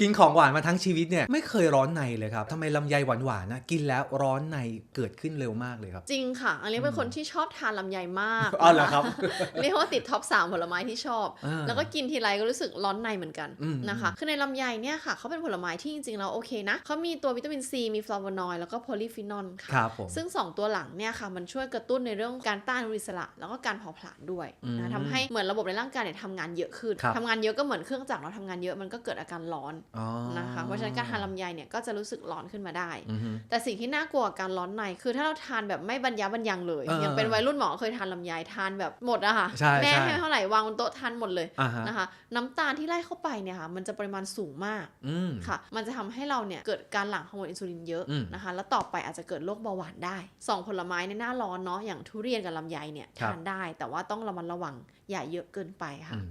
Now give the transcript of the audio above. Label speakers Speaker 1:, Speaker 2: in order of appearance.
Speaker 1: กินของหวานมาทั้งชีวิตเนี่ยไม่เคยร้อนในเลยครับทำไมลำไยหวานๆนะกินแล้วร้อนในเกิดขึ้นเร็วมากเลยครับ
Speaker 2: จริงค่ะ อันนี้เป็นคนที่ชอบทานลำไยมาก
Speaker 1: อ๋อเหรอครับ
Speaker 2: เรียกว่าติดท็อปสามผลไม้ที่ชอบ
Speaker 1: อ่า
Speaker 2: แล้วก็กินทีไรก็รู้สึกร้อนในเหมือนกัน
Speaker 1: อืม
Speaker 2: นะคะ คือในลำไยเนี่ยค่ะเขาเป็นผลไม้ที่จริงๆแล้วโอเคนะเขามีตัววิตามินซีมีฟลาโวนอยด์แล้วก็โพลีฟีนอลค่ะ
Speaker 1: ครับผม
Speaker 2: ซึ่ง 2 ตัวหลังเนี่ยค่ะมันช่วยกระตุ้นในเรื่องการต้านอนุมูลอิสระ แล้วก็การเผาผลาญด้วย
Speaker 1: อืม
Speaker 2: นะทำให้เหมือนระบบในร่างกายเนี่ยทำงานเยอะขึ้น
Speaker 1: ครับ
Speaker 2: ทำงานเยอะก็เหมือนเครื่องจักรเราทำงานเยอะมันก็เกิดอาการร้อน
Speaker 1: อ๋อ
Speaker 2: นะคะเพราะฉะนั้นการทานลำไยเนี่ยก็จะรู้สึกร้อนขึ้นมาได้
Speaker 1: อือฮึ
Speaker 2: แต่สิ่งที่น่ากลัวกับการร้อนในคือถ้าเราทานแบบไม่บรรยะบรรยังเลย
Speaker 1: เออ
Speaker 2: อย่างเป็นวัยรุ่นหมอเคยทานลำไยทานแบบหมดอะค่ะ
Speaker 1: ใช่
Speaker 2: แม่
Speaker 1: ใช่
Speaker 2: ให้เท่าไหร่วางบนโต๊ะทานหมดเลย
Speaker 1: อ่าฮะ
Speaker 2: นะคะน้ำตาลที่ไล่เข้าไปเนี่ยค่ะมันจะปริมาณสูงมาก
Speaker 1: อืม
Speaker 2: ค่ะ มันจะทำให้เราเนี่ยเกิดการหลั่งฮอร์โมนอินซูลินเยอะ
Speaker 1: อืม
Speaker 2: นะคะแล้วต่อไปอาจจะเกิดโรคเบาหวานได้สองผลไม้ในหน้าร้อนเนาะอย่างทุเรียนกับลำไยเนี่ย
Speaker 1: ครับ
Speaker 2: ทานได้ แต่ว่าต้องระมัดระวังอย่าเยอะเกินไปค่ะ
Speaker 1: อืม